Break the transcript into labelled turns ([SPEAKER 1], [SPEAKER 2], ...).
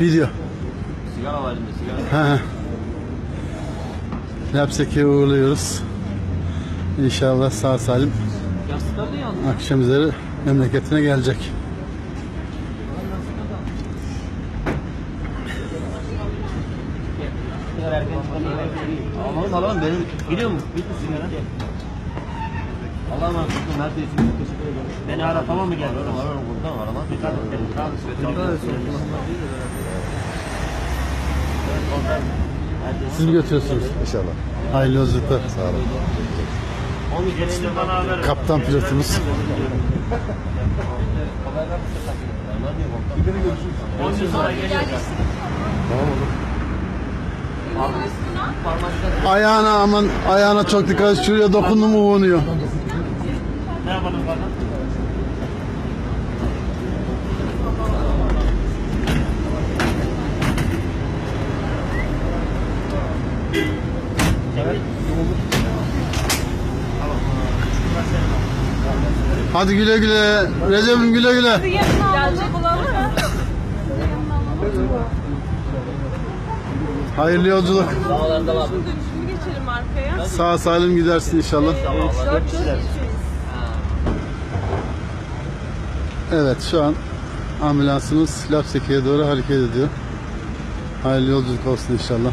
[SPEAKER 1] Video.
[SPEAKER 2] Sigara var elimde sigara.
[SPEAKER 1] He. Lapseki'ye uğurluyoruz. İnşallah sağ salim
[SPEAKER 2] Yastıklar da yandı.
[SPEAKER 1] akşam üzeri memleketine gelecek.
[SPEAKER 2] Allah'ım Allah'ım benim gidiyor mu? Bitti sigara. Allah'ım hakkım neredesin? Teşekkür ederim. Beni ara tamam mı geldi? Ararım ararım buradan aramaz. Dikkat et.
[SPEAKER 1] Siz mi götürüyorsunuz?
[SPEAKER 3] İnşallah.
[SPEAKER 1] Hayırlı yolculuklar.
[SPEAKER 3] Sağ olun.
[SPEAKER 2] Bana.
[SPEAKER 1] Kaptan pilotumuz. Ayağına aman ayağına çok dikkat et. Şuraya dokundu mu uğunuyor.
[SPEAKER 2] ne yapalım bakalım?
[SPEAKER 1] Hadi güle güle. Recep'im güle güle. Hayırlı yolculuk.
[SPEAKER 4] Geçelim arkaya.
[SPEAKER 1] Sağ salim gidersin inşallah.
[SPEAKER 4] Dört.
[SPEAKER 1] Evet şu an ambulansımız Lapseki'ye doğru hareket ediyor. Hayırlı yolculuk olsun inşallah.